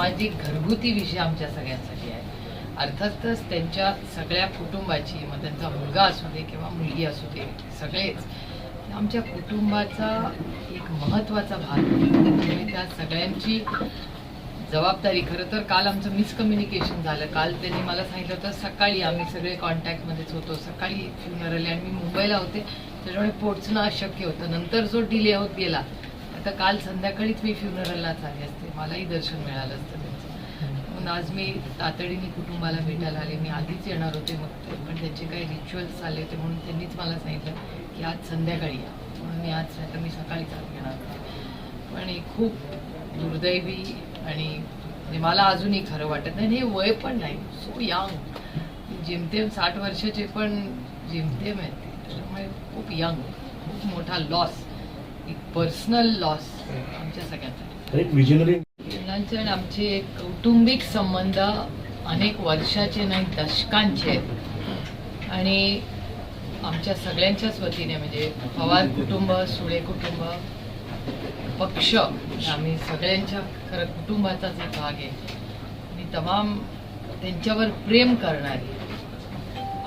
सामाजिक घरगुती विषय आमच्या सगळ्यांसाठी आहे. अर्थातच त्यांच्या सगळ्या कुटुंबाची मग त्यांचा मुलगा असू दे किंवा मुलगी असू दे सगळेच. आमच्या कुटुंबाचा एक महत्त्वाचा भाग आहे. त्या सगळ्यांची जबाबदारी खरं तर काल आमचं मिसकम्युनिकेशन झालं. काल त्यांनी मला सांगितलं होतं सकाळी आम्ही सगळे कॉन्टॅक्टमध्येच होतो. सकाळी फ्युनरल आणि मी मुंबईला होते. त्याच्यामुळे पोहोचणं अशक्य होतं. नंतर जो डिले होत गेला आता काल संध्याकाळीच मी फ्युनरलला आली असते. मलाही दर्शन मिळालं असतं त्यांचं. म्हणून आज मी तातडीने कुटुंबाला भेटायला आले. मी आधीच येणार होते मग ते- पण त्यांचे काही रिच्युअल्स आले होते म्हणून त्यांनीच मला सांगितलं की आज संध्याकाळी या. म्हणून मी आज नाही तर मी सकाळीच आज येणार होते पण हे खूप दुर्दैवी आणि म्हणजे मला अजूनही खरं वाटत नाही. हे वय पण नाही. सो यंग जेमतेम साठ वर्षाचे पण जेमतेम आहेत त्याच्यामुळे खूप यंग खूप मोठा लॉस एक पर्सनल लॉस आमच्या सगळ्यांसाठी एक विजनरी मुलांचे आणि आमचे कौटुंबिक संबंध अनेक वर्षाचे नाही दशकांचे आहेत. आणि आमच्या सगळ्यांच्याच वतीने म्हणजे पवार कुटुंब सुळे कुटुंब पक्ष आम्ही सगळ्यांच्या खरं कुटुंबाचाच एक भाग आहे. आणि तमाम त्यांच्यावर प्रेम करणारे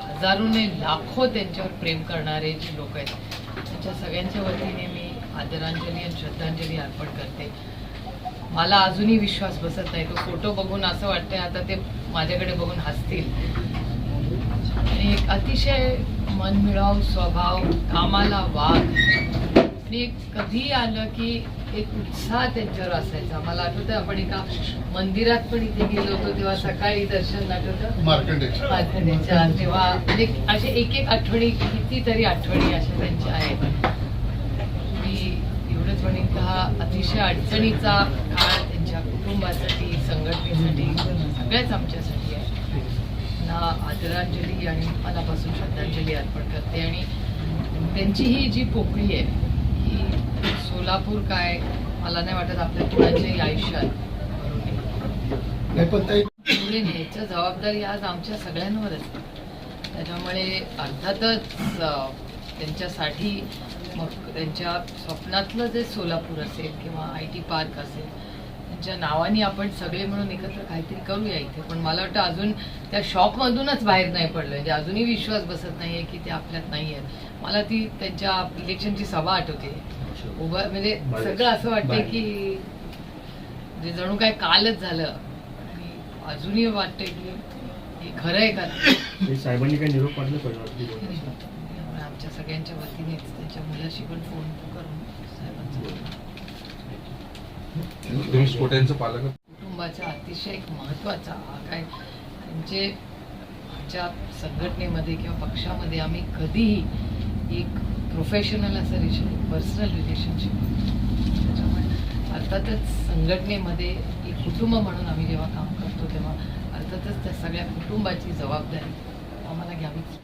हजारोने लाखो त्यांच्यावर प्रेम करणारे जे लोक आहेत त्यांच्या सगळ्यांच्या वतीने आदरांजली आणि श्रद्धांजली अर्पण करते. मला अजूनही विश्वास बसत नाही. तो फोटो बघून असं वाटतंय आता ते माझ्याकडे बघून हसतील. आणि एक अतिशय मनमिळाऊ स्वभाव कामाला वाघ. आणि कधी आलं की एक उत्साह त्यांच्यावर असायचा. मला आठवतं आपण एका मंदिरात पण इथे गेलो होतो तेव्हा सकाळी दर्शन आठवतं मार्कंडेय माध्यमाच्या तेव्हा म्हणजे असे एक एक आठवणी कितीतरी आठवणी अशा त्यांच्या आहेत. का हा अतिशय अडचणीचा काळ त्यांच्या कुटुंबासाठी संघटनेसाठी सगळ्याच आमच्यासाठी आहे ना आदरांजली आणि मनापासून श्रद्धांजली अर्पण करते आणि त्यांची ही जी पोकळी आहे ही सोलापूर काय मला नाही वाटत आपल्या कुणाच्याही आयुष्यात पुढे न्यायच्या जबाबदारी आज आमच्या सगळ्यांवरच आहे. त्याच्यामुळे अर्थातच त्यांच्यासाठी मग त्यांच्या स्वप्नातलं जे सोलापूर असेल किंवा आय टी पार्क असेल त्यांच्या नावाने आपण सगळे म्हणून एकत्र काहीतरी करूया इथे. पण मला वाटतं अजून त्या शॉपमधूनच बाहेर नाही पडलं म्हणजे अजूनही विश्वास बसत नाहीये की ते आपल्यात नाही आहेत मला ती त्यांच्या इलेक्शनची सभा आठवते. उभं म्हणजे सगळं असं वाटतंय की म्हणजे जणू काय कालच झालं. अजूनही वाटतंय की हे खरं आहे का साहेबांनी काही निरोप काढला आमच्या सगळ्यांच्या वतीनेच त्यांच्या मुलाशी पण फोन करून साहेबांचं कुटुंबाचा अतिशय एक महत्त्वाचा हा काय म्हणजे आमच्या संघटनेमध्ये किंवा पक्षामध्ये आम्ही कधीही एक प्रोफेशनल असं रिलेशन पर्सनल रिलेशनशिप त्याच्यामुळे अर्थातच संघटनेमध्ये एक कुटुंब म्हणून आम्ही जेव्हा काम करतो तेव्हा अर्थातच त्या सगळ्या कुटुंबाची जबाबदारी आम्हाला घ्यावीच.